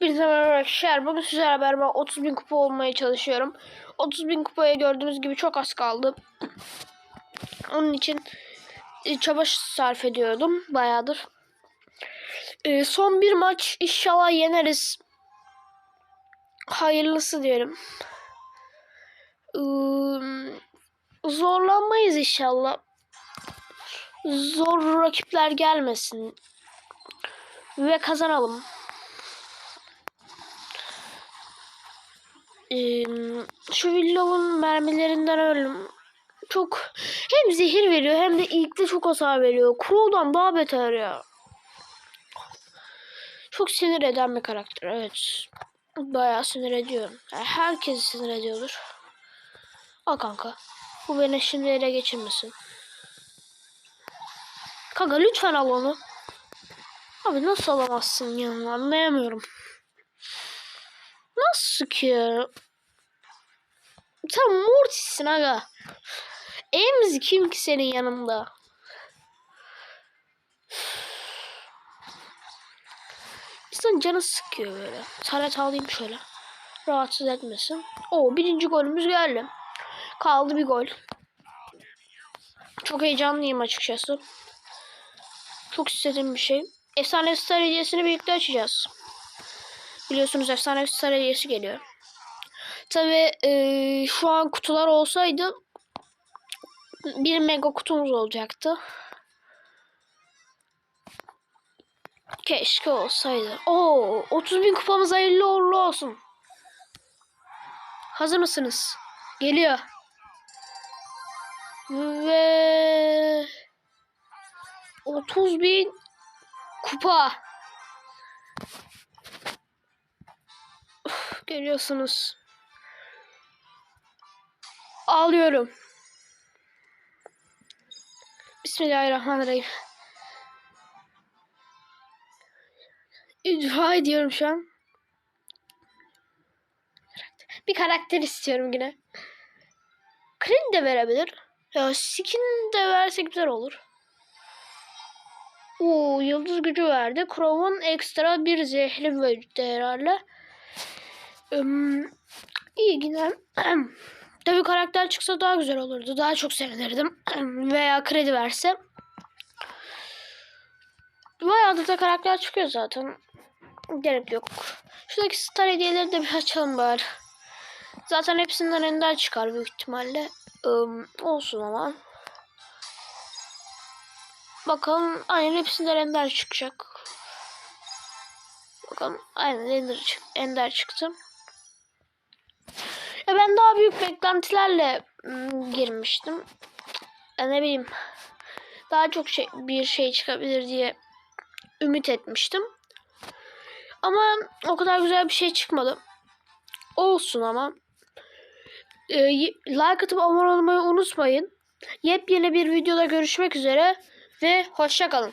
Hepinize merhaba arkadaşlar. Bugün sizlerle beraber 30 bin kupa olmaya çalışıyorum. 30 bin kupaya gördüğünüz gibi çok az kaldı. Onun için e, çaba sarf ediyordum bayağıdır. E, son bir maç inşallah yeneriz. Hayırlısı diyelim. E, zorlanmayız inşallah. Zor rakipler gelmesin. Ve kazanalım. Şu Willow'un mermilerinden öldüm. Çok hem zehir veriyor hem de ilkte çok hasar veriyor. Crow'dan daha beter ya. Çok sinir eden bir karakter evet. Bayağı sinir ediyorum. Yani herkesi sinir ediyordur. Al kanka. Bu beni şimdi ele geçirmesin. Kanka lütfen al onu. Abi nasıl alamazsın ya anlayamıyorum. Nasıl ki? Sen Mortis'sin aga. Emz kim ki senin yanında? İnsan canı sıkıyor böyle. Taret alayım şöyle. Rahatsız etmesin. O birinci golümüz geldi. Kaldı bir gol. Çok heyecanlıyım açıkçası. Çok istediğim bir şey. Efsane Star hediyesini birlikte açacağız. Biliyorsunuz efsane star hediyesi geliyor. Tabi e, şu an kutular olsaydı bir mega kutumuz olacaktı. Keşke olsaydı. Oo, 30 bin kupamız hayırlı uğurlu olsun. Hazır mısınız? Geliyor. Ve 30 bin kupa. Görüyorsunuz. Ağlıyorum. Bismillahirrahmanirrahim. Dua ediyorum şu an. Bir karakter istiyorum yine. Kredi de verebilir. Ya skin de versek güzel olur. Oo, yıldız gücü verdi. Crow'un ekstra bir zehri verdi herhalde. İyi yine. Tabii karakter çıksa daha güzel olurdu. Daha çok sevinirdim. Veya kredi verse. Bayağı da karakter çıkıyor zaten. Gerek yok. Şuradaki star hediyeleri de bir açalım bari. Zaten hepsinden ender çıkar büyük ihtimalle. Üm, olsun ama. Bakalım aynen hepsinden ender çıkacak. Bakalım aynen ender, çık ender çıktı. Ben daha büyük beklentilerle girmiştim. Ya ne bileyim. Daha çok şey, bir şey çıkabilir diye ümit etmiştim. Ama o kadar güzel bir şey çıkmadı. Olsun ama. Ee, like atıp abone olmayı unutmayın. Yepyeni bir videoda görüşmek üzere ve hoşça kalın.